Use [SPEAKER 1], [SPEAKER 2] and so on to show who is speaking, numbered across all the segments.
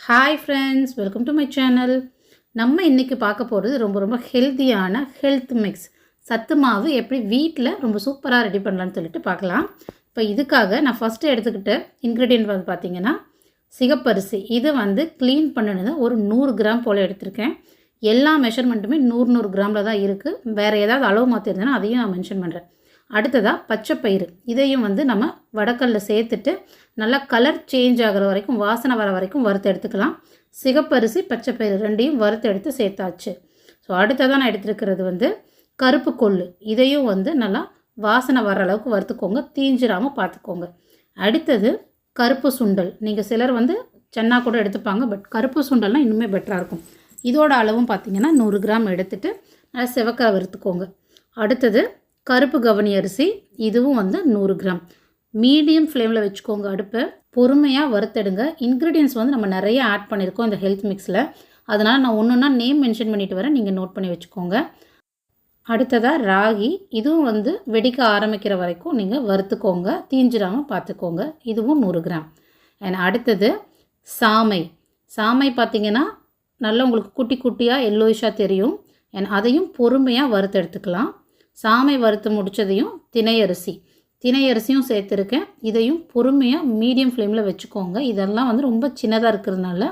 [SPEAKER 1] Hi friends welcome to my channel நம்ம இன்றைக்கி பார்க்க போகிறது ரொம்ப ரொம்ப ஹெல்த்தியான ஹெல்த் மிக்ஸ் சத்து மாவு எப்படி வீட்டில் ரொம்ப சூப்பராக ரெடி பண்ணலான்னு சொல்லிட்டு பார்க்கலாம். இப்போ இதுக்காக நான் ஃபஸ்ட்டு எடுத்துக்கிட்ட இன்க்ரீடியன்ட் வந்து பார்த்திங்கன்னா சிகப்பரிசி. இதை வந்து க்ளீன் பண்ணினது ஒரு நூறு கிராம் போல் எடுத்திருக்கேன். எல்லா மெஷர்மெண்ட்டுமே நூறு நூறு கிராமில் தான் இருக்குது வேறு ஏதாவது அளவு மாற்றிருந்தேன்னா அதையும் நான் மென்ஷன் பண்ணுறேன் அடுத்ததாக பச்சைப்பயிறு. இதையும் வந்து நம்ம வடக்கல்ல சேர்த்துட்டு நல்லா கலர் சேஞ்ச் ஆகிற வரைக்கும் வாசனை வர வரைக்கும் வறுத்து எடுத்துக்கலாம். சிகப்பரிசி பச்சைப்பயிறு ரெண்டையும் வறுத்து எடுத்து சேர்த்தாச்சு. ஸோ அடுத்ததாக நான் எடுத்துருக்கிறது வந்து கருப்பு கொள்ளு. இதையும் வந்து நல்லா வாசனை வர அளவுக்கு வறுத்துக்கோங்க. தீஞ்சிராமல் பார்த்துக்கோங்க அடுத்தது கருப்பு சுண்டல். நீங்கள் சிலர் வந்து சென்னா கூட எடுத்துப்பாங்க பட் கருப்பு சுண்டல்னால் இன்னுமே பெட்டராக இருக்கும். இதோட அளவும் பார்த்தீங்கன்னா நூறு கிராம் எடுத்துகிட்டு நல்லா செவக்காய் வறுத்துக்கோங்க. அடுத்தது கருப்பு கவனி அரிசி இதுவும் வந்து நூறு கிராம். மீடியம் ஃப்ளேமில் வச்சுக்கோங்க அடுப்பை. பொறுமையாக வறுத்தெடுங்க. இன்க்ரீடியன்ஸ் வந்து நம்ம நிறைய ஆட் பண்ணியிருக்கோம் இந்த ஹெல்த் மிக்ஸில் அதனால் நான் ஒன்றுன்னா நேம் மென்ஷன் பண்ணிட்டு வரேன். நீங்கள் நோட் பண்ணி வச்சுக்கோங்க. அடுத்ததாக ராகி. இதுவும் வந்து வெடிக்க ஆரம்பிக்கிற வரைக்கும் நீங்கள் வறுத்துக்கோங்க. தீஞ்சிடாமல் பார்த்துக்கோங்க இதுவும் நூறு கிராம். அண்ட் அடுத்தது சாமை. சாமை பார்த்திங்கன்னா நல்லா உங்களுக்கு குட்டி குட்டியாக எல்லோயிஷாக தெரியும். அண்ட் அதையும் பொறுமையாக வறுத்தெடுத்துக்கலாம். சாமை வறுத்து முடித்ததையும் தினை அரிசி. தினை அரிசியும் சேர்த்துருக்கேன். இதையும் பொறுமையாக மீடியம் ஃப்ளேமில் வச்சுக்கோங்க. இதெல்லாம் வந்து ரொம்ப சின்னதாக இருக்கிறதுனால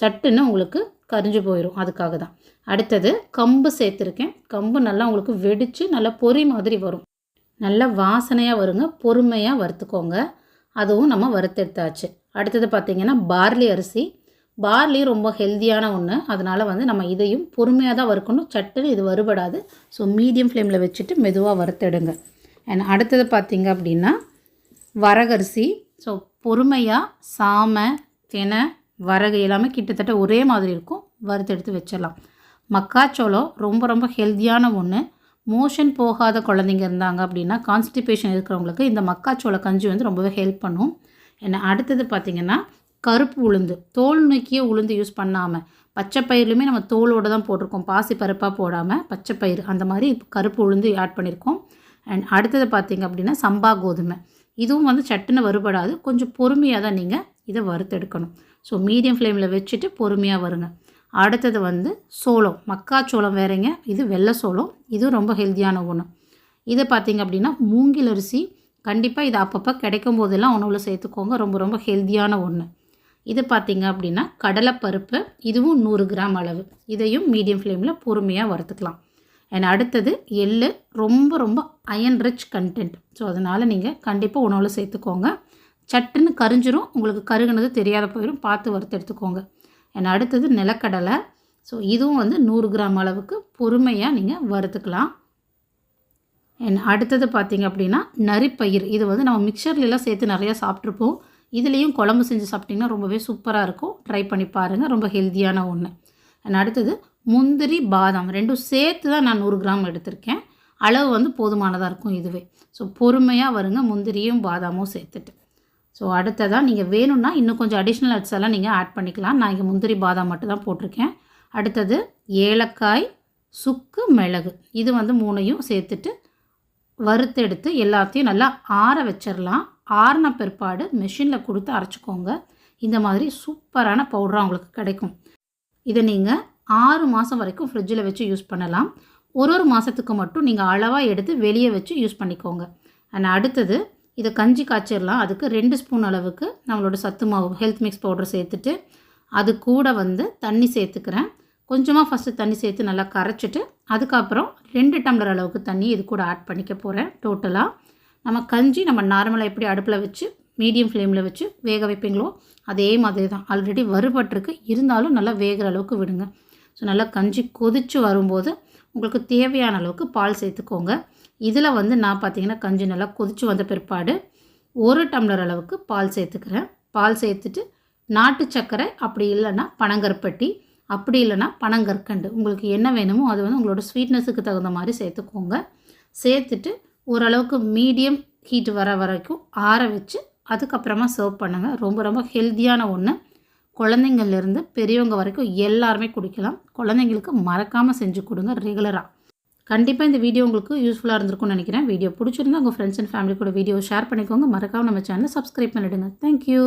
[SPEAKER 1] சட்டுன்னு உங்களுக்கு கரிஞ்சு போயிடும் அதுக்காக தான் அடுத்தது கம்பு சேர்த்துருக்கேன். கம்பு நல்லா உங்களுக்கு வெடித்து நல்லா பொறி மாதிரி வரும். நல்லா வாசனையாக வருங்க. பொறுமையாக வறுத்துக்கோங்க. அதுவும் நம்ம வறுத்தெடுத்தாச்சு. அடுத்தது பார்த்திங்கன்னா பார்லி அரிசி. பார்லி ரொம்ப ஹெல்த்தியான ஒன்று அதனால் வந்து நம்ம இதையும் பொறுமையாக தான் வறுக்கணும். சட்டுன்னு இது வறுபடாது. ஸோ மீடியம் ஃப்ளேமில் வச்சுட்டு மெதுவாக வறுத்தெடுங்க. அண்ட் அடுத்தது பார்த்திங்க அப்படின்னா வரகரிசி. ஸோ பொறுமையாக சாமை தினை வரகு எல்லாமே கிட்டத்தட்ட ஒரே மாதிரி இருக்கும். வறுத்தெடுத்து வச்சிடலாம். மக்காச்சோளம் ரொம்ப ரொம்ப ஹெல்த்தியான ஒன்று மோஷன் போகாத குழந்தைங்க இருந்தாங்க அப்படின்னா கான்ஸ்டிபேஷன் இருக்கிறவங்களுக்கு இந்த மக்காச்சோள கஞ்சி வந்து ரொம்பவே ஹெல்ப் பண்ணும். என்ன அடுத்தது பார்த்திங்கன்னா கருப்பு உளுந்து. தோல் நோக்கியே உளுந்து யூஸ் பண்ணாமல் பச்சை பயிர்லையுமே நம்ம தோலோடு தான் போட்டிருக்கோம். பாசி பருப்பாக போடாமல் பச்சை பயிர் அந்த மாதிரி கருப்பு உளுந்து ஆட் பண்ணியிருக்கோம் அண்ட் அடுத்தது பார்த்திங்க அப்படின்னா சம்பா கோதுமை. இதுவும் வந்து சட்டுன்னு வருபடாது கொஞ்சம் பொறுமையாக தான் நீங்கள் இதை வறுத்தெடுக்கணும். ஸோ மீடியம் ஃப்ளேமில் வச்சுட்டு பொறுமையாக வருங்க. அடுத்தது வந்து சோளம். மக்காச்சோளம் வேறங்க. இது வெள்ளை சோளம். இதுவும் ரொம்ப ஹெல்த்தியான ஒன்று இதை பார்த்திங்க அப்படின்னா மூங்கில் அரிசி கண்டிப்பாக இது அப்பப்போ கிடைக்கும் போதெல்லாம் உணவில் சேர்த்துக்கோங்க. ரொம்ப ரொம்ப ஹெல்த்தியான ஒன்று இது பார்த்திங்க அப்படின்னா கடலைப்பருப்பு இதுவும் நூறு கிராம் அளவு. இதையும் மீடியம் ஃப்ளேமில் பொறுமையாக வறுத்துக்கலாம். அண்ட் அடுத்தது எள் ரொம்ப ரொம்ப அயன் ரிச் கண்டென்ட் ஸோ அதனால் நீங்கள் கண்டிப்பாக உணவில் சேர்த்துக்கோங்க. சட்டுன்னு கரிஞ்சிரும். உங்களுக்கு கருகுனது தெரியாத போயிடும் பார்த்து வறுத்து எடுத்துக்கோங்க. அண்ட் அடுத்தது நிலக்கடலை. ஸோ இதுவும் வந்து நூறு கிராம் அளவுக்கு பொறுமையாக நீங்கள் வறுத்துக்கலாம். அண்ட் அடுத்தது பார்த்திங்க அப்படின்னா நரிப்பயிர் இது வந்து நம்ம மிக்சர்லாம் சேர்த்து நிறையா சாப்பிட்ருப்போம் இதுலேயும் குழம்பு செஞ்சு சாப்பிட்டிங்கன்னா ரொம்பவே சூப்பராக இருக்கும். ட்ரை பண்ணி பாருங்கள் ரொம்ப ஹெல்த்தியான ஒன்று அண்ட் அடுத்தது முந்திரி பாதாம். ரெண்டும் சேர்த்து தான் நான் நூறு கிராம் எடுத்திருக்கேன். அளவு வந்து போதுமானதாக இருக்கும் இதுவே. ஸோ பொறுமையாக வருங்க முந்திரியும் பாதாமும் சேர்த்துட்டு. ஸோ அடுத்ததாக நீங்கள் வேணும்னா இன்னும் கொஞ்சம் அடிஷ்னல் நட்ஸ் எல்லாம் நீங்கள் ஆட் பண்ணிக்கலாம். நான் இங்கே முந்திரி பாதாம் மட்டும் தான் போட்டிருக்கேன். அடுத்தது ஏலக்காய் சுக்கு மிளகு. இது வந்து மூணையும் சேர்த்துட்டு வறுத்தெடுத்து எல்லாத்தையும் நல்லா ஆற வச்சிடலாம் ஆறின பிற்பாடு மிஷினில் கொடுத்து அரைச்சிக்கோங்க. இந்த மாதிரி சூப்பரான பவுடராக உங்களுக்கு கிடைக்கும். இதை நீங்கள் ஆறு மாதம் வரைக்கும் ஃப்ரிட்ஜில் வச்சு யூஸ் பண்ணலாம். ஒரு ஒரு மாதத்துக்கு மட்டும் நீங்கள் அளவாக எடுத்து வெளியே வச்சு யூஸ் பண்ணிக்கோங்க. அண்ட் அடுத்தது இதை கஞ்சி காய்ச்சிடலாம் அதுக்கு ரெண்டு ஸ்பூன் அளவுக்கு நம்மளோட சத்து மாவு ஹெல்த் மிக்ஸ் பவுடர் சேர்த்துட்டு அது கூட வந்து தண்ணி சேர்த்துக்கிறேன். கொஞ்சமாக ஃபஸ்ட்டு தண்ணி சேர்த்து நல்லா கரைச்சிட்டு அதுக்கப்புறம் ரெண்டு டம்ளர் அளவுக்கு தண்ணி இது கூட ஆட் பண்ணிக்க போகிறேன் டோட்டலாக நம்ம கஞ்சி நம்ம நார்மலாக எப்படி அடுப்பில் வச்சு மீடியம் ஃப்ளேமில் வச்சு வேக வைப்பீங்களோ அதே மாதிரி தான் ஆல்ரெடி வறுபட்டிருக்கு. இருந்தாலும் நல்லா வேகிற அளவுக்கு விடுங்க. ஸோ நல்லா கஞ்சி கொதித்து வரும்போது உங்களுக்கு தேவையான அளவுக்கு பால் சேர்த்துக்கோங்க. இதில் வந்து நான் பார்த்தீங்கன்னா கஞ்சி நல்லா கொதித்து வந்த பிற்பாடு ஒரு டம்ளர் அளவுக்கு பால் சேர்த்துக்கிறேன். பால் சேர்த்துட்டு நாட்டு சர்க்கரை அப்படி இல்லைன்னா பனங்கற்பட்டி அப்படி இல்லைன்னா பனங்கற்கண்டு. உங்களுக்கு என்ன வேணுமோ அது வந்து உங்களோட ஸ்வீட்னஸுக்கு தகுந்த மாதிரி சேர்த்துக்கோங்க. சேர்த்துட்டு ஓரளவுக்கு மீடியம் ஹீட் வர வரைக்கும் ஆற வச்சு அதுக்கப்புறமா சர்வ் பண்ணுங்கள் ரொம்ப ரொம்ப ஹெல்த்தியான ஒன்று குழந்தைங்கள்லேருந்து பெரியவங்க வரைக்கும் எல்லாருமே குடிக்கலாம். குழந்தைங்களுக்கு மறக்காமல் செஞ்சு கொடுங்க ரெகுலராக கண்டிப்பாக இந்த வீடியோ உங்களுக்கு யூஸ்ஃபுல்லாக இருந்திருக்கும்னு நினைக்கிறேன். வீடியோ பிடிச்சிருந்தா உங்கள் ஃப்ரெண்ட்ஸ் அண்ட் ஃபேமிலி கூட வீடியோ ஷேர் பண்ணிக்கோங்க. மறக்காமல் நம்ம சேனலை சப்ஸ்கிரைப் பண்ணிவிடுங்க தேங்க்யூ